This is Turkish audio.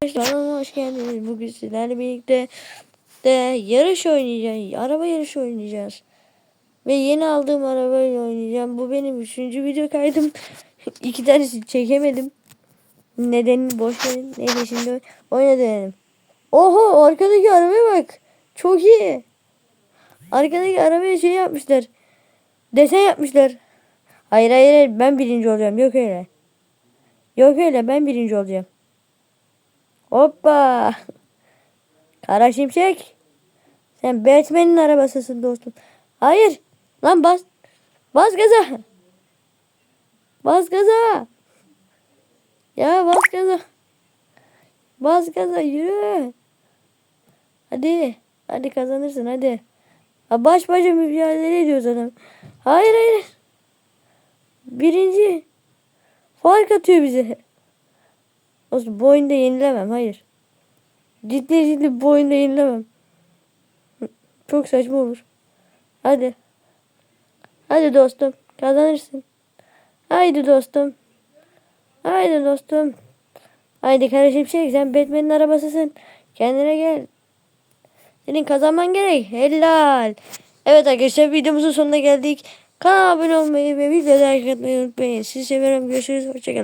Kanalıma hoş geldiniz. Bugün sizlerle birlikte de yarış oynayacağız. Araba yarışı oynayacağız. Ve yeni aldığım arabayla oynayacağım. Bu benim üçüncü video kaydım. İki tanesi çekemedim. Nedenini boş verin. Neyse şimdi oyna denelim. Oho arkadaki arabaya bak. Çok iyi. Arkadaki arabaya şey yapmışlar. Desen yapmışlar. Hayır hayır ben birinci olacağım. Yok öyle. Yok öyle ben birinci olacağım. Hoppa. Kara şimşek. Sen Batman'in arabasısın dostum. Hayır. Lan bas. Bas gaza. Bas gaza. Ya bas gaza. Bas gaza yürü. Hadi. Hadi kazanırsın hadi. Ha baş başa mücadele ediyoruz adam. Hayır hayır. Birinci. Fark atıyor bize. Olsun bu oyunda yenilemem. Hayır. Ciddi ciddi bu oyunda yenilemem. Çok saçma olur. Hadi. Hadi dostum. Kazanırsın. Haydi dostum. Haydi dostum. Haydi kardeşim şey sen Batman'in arabasısın. Kendine gel. Senin kazanman gerek. Helal. Evet arkadaşlar videomuzun sonuna geldik. Kanala abone olmayı ve videoda like atmayı unutmayın. Sizi seviyorum. Görüşürüz. Hoşçakalın.